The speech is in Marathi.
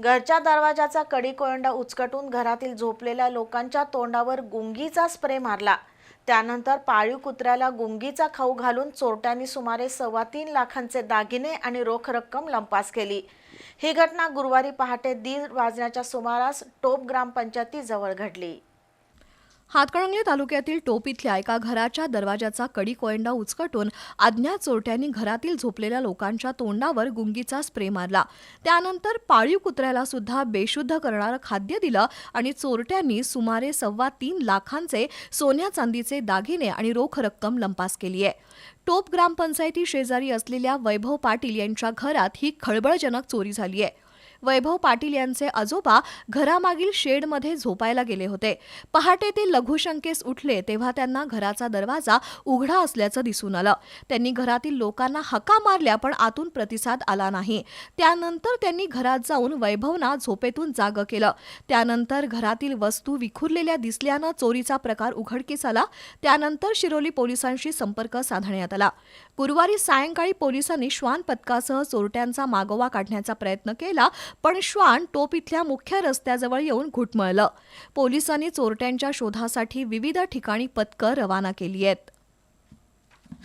घरच्या दरवाजाचा कडी कोयंडा उचकटून घरातील झोपलेल्या लोकांच्या तोंडावर गुंगीचा स्प्रे मारला. त्यानंतर पाळीव कुत्र्याला गुंगीचा खाऊ घालून चोरट्यांनी सुमारे सव्वा तीन लाखांचे दागिने आणि रोख रक्कम लंपास केली. ही घटना गुरुवारी पहाटे दीड वाजण्याच्या सुमारास टोप ग्रामपंचायतीजवळ घडली. हातकणंगले तालुक्यातील टोप इथल्या एका घराच्या दरवाजाचा कडी कोयंडा उचकटून अज्ञात चोरट्यांनी घरातील झोपलेल्या लोकांच्या तोंडावर गुंगीचा स्प्रे मारला. त्यानंतर पाळीव कुत्र्याला सुद्धा बेशुद्ध करणारं खाद्य दिलं आणि चोरट्यांनी सुमारे सव्वा तीन लाखांचे सोन्या चांदीचे दागिने आणि रोख रक्कम लंपास केली आहे. टोप ग्रामपंचायती शेजारी असलेल्या वैभव पाटील यांच्या घरात ही खळबळजनक चोरी झाली आहे. वैभव पाटील यांचे आजोबा घरामागील शेडमध्ये झोपायला गेले होते. पहाटे ते लघुशंकेस उठले तेव्हा त्यांना घराचा दरवाजा उघडा असल्याचं दिसून आलं. त्यांनी घरातील लोकांना हका मारल्या पण आतून प्रतिसाद आला नाही. त्यानंतर त्यांनी घरात जाऊन वैभवना झोपेतून जाग केलं. त्यानंतर घरातील वस्तू विखुरलेल्या दिसल्यानं चोरीचा प्रकार उघडकीस आला. त्यानंतर शिरोली पोलिसांशी संपर्क साधण्यात आला. गुरुवारी सायंकाळी पोलिसांनी श्वान पथकासह चोरट्यांचा मागोवा काढण्याचा प्रयत्न केला पण श्वान टोप इथल्या मुख्य रस्त्याजवळ येऊन घुटमळलं. पोलिसांनी चोरट्यांच्या शोधासाठी विविध ठिकाणी पथकं रवाना केली आहेत.